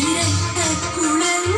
இரத்த குழல்.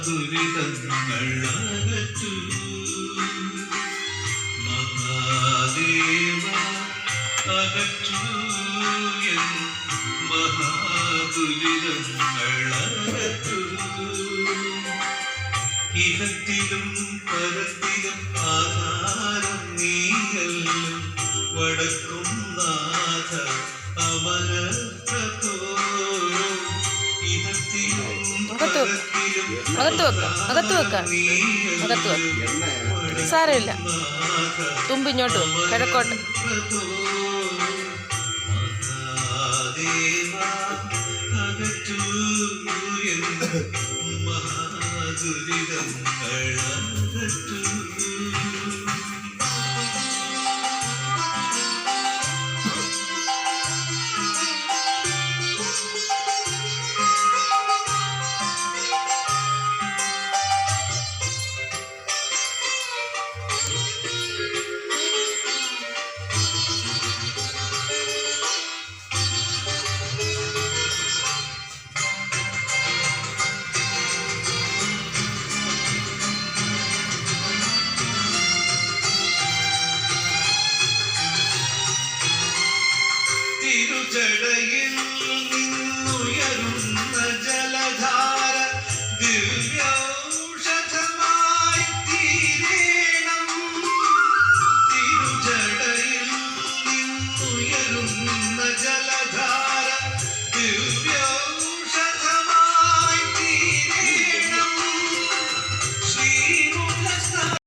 മഹാദുരിതങ്ങൾ അകറ്റു മഹാദേവ അകറ്റു മഹാദുരിതങ്ങൾ അകറ്റു ഇഹത്തിലും പരത്തിലും ആധാരം നീയല്ലോ വടക്കും നാഥ അമര അകത്ത് വെക്ക. മുഖത്ത് വെക്ക. അകത്ത് വെക്ക. മുഖത്ത് വെക്ക. സാരമില്ല തുമ്പ് ഇങ്ങോട്ട് കിഴക്കോട്ട്. മഹാദുരിതം turn.